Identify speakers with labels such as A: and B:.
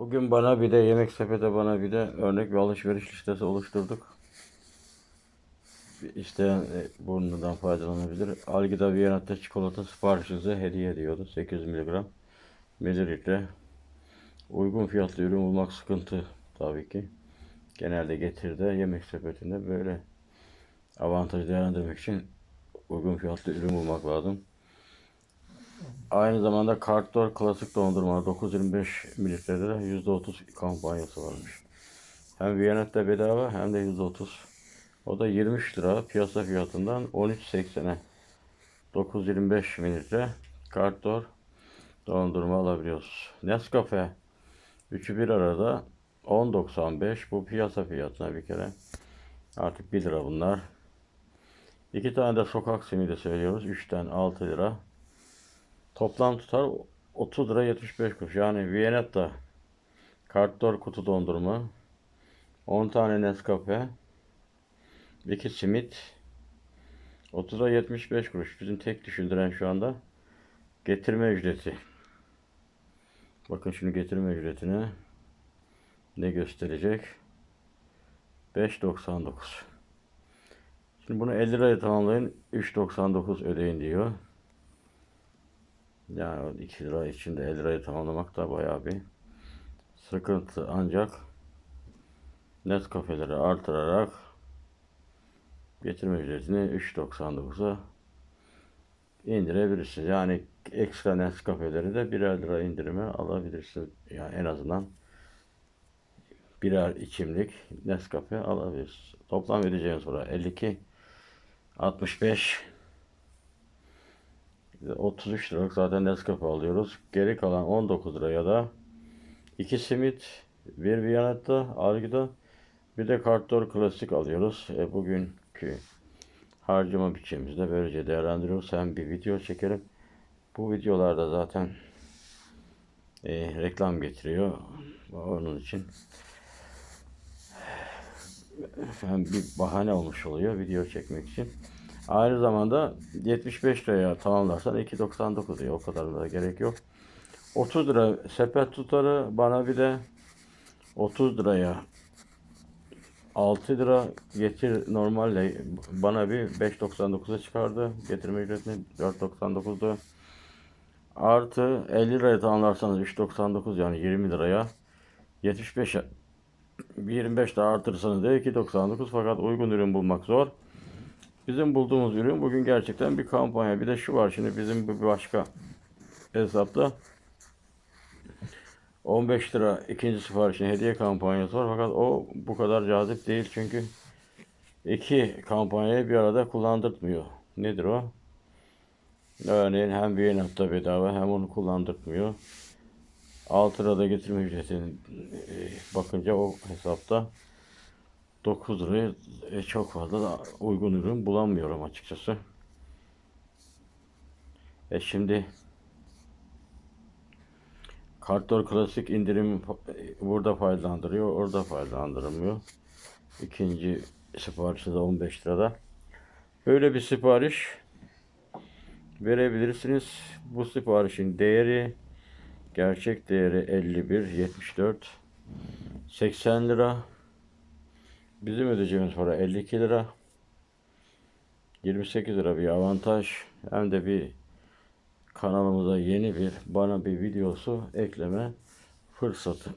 A: Bugün bana bir de yemek sepete bana bir de örnek bir alışveriş listesi oluşturduk. İsteyen e, bundan faydalanabilir. Algida Viyana'da çikolata siparişinize hediye ediyordu. 800 mg mililitre. Uygun fiyatlı ürün bulmak sıkıntı tabii ki. Genelde getirde yemek sepetinde böyle avantaj değerlendirmek için uygun fiyatlı ürün bulmak lazım. Aynı zamanda Kartor klasik dondurma 9.25 mililitrede de %30 kampanyası varmış. Hem Viyanet'te bedava hem de %30. O da 23 lira piyasa fiyatından 13.80'e 9.25 mililitre Kartor dondurma alabiliyoruz. Nescafe üçü bir arada 10.95 bu piyasa fiyatına bir kere. Artık 1 lira bunlar. İki tane de sokak simidi söylüyoruz. 3'ten 6 lira. Toplam tutar 30 lira 75 kuruş. Yani Viyanetta kartdor kutu dondurma 10 tane Nescafe 2 simit 30 lira 75 kuruş. Bizim tek düşündüren şu anda getirme ücreti. Bakın şunu getirme ücretine ne gösterecek? 5.99 Şimdi bunu 50 liraya tamamlayın 3.99 ödeyin diyor. Yani 2 lira içinde 50 lirayı tamamlamak da bayağı bir sıkıntı. Ancak net kafeleri artırarak getirme ücretini 3.99'a indirebilirsiniz. Yani ekstra net kafeleri de birer lira indirime alabilirsiniz. Yani en azından birer içimlik Nescafe alabilirsiniz. Toplam ödeyeceğiniz para 52 65 33 liralık zaten Nescafe alıyoruz. Geri kalan 19 liraya da 2 simit, bir Viyanetta, Algida, bir de Kartor Klasik alıyoruz. E, bugünkü harcama bütçemizde böylece değerlendiriyoruz. Hem bir video çekerim. Bu videolarda zaten e, reklam getiriyor. Onun için hem bir bahane olmuş oluyor video çekmek için. Aynı zamanda 75 liraya tamamlarsan 2.99 diyor. O kadar da gerek yok. 30 lira sepet tutarı bana bir de 30 liraya 6 lira getir normalde bana bir 5.99'a çıkardı. Getirme ücretini 4.99'du. Artı 50 liraya tamamlarsanız 3.99 yani 20 liraya 75 25 daha artırırsanız da 2.99 fakat uygun ürün bulmak zor. Bizim bulduğumuz ürün bugün gerçekten bir kampanya. Bir de şu var şimdi bizim bir başka hesapta 15 lira ikinci siparişin hediye kampanyası var fakat o bu kadar cazip değil çünkü iki kampanyayı bir arada kullandırtmıyor. Nedir o? Örneğin hem Viyana'da bedava hem onu kullandırtmıyor. 6 lirada getirme ücretini e, bakınca o hesapta 9 liraya e, çok fazla uygun ürün bulamıyorum açıkçası. E şimdi Kartor Klasik indirim burada faydalandırıyor, orada faydalandırılmıyor. İkinci siparişi de 15 lirada. Böyle bir sipariş verebilirsiniz. Bu siparişin değeri gerçek değeri 51 74 80 lira. Bizim ödeyeceğimiz para 52 lira. 28 lira bir avantaj. Hem de bir kanalımıza yeni bir bana bir videosu ekleme fırsatı.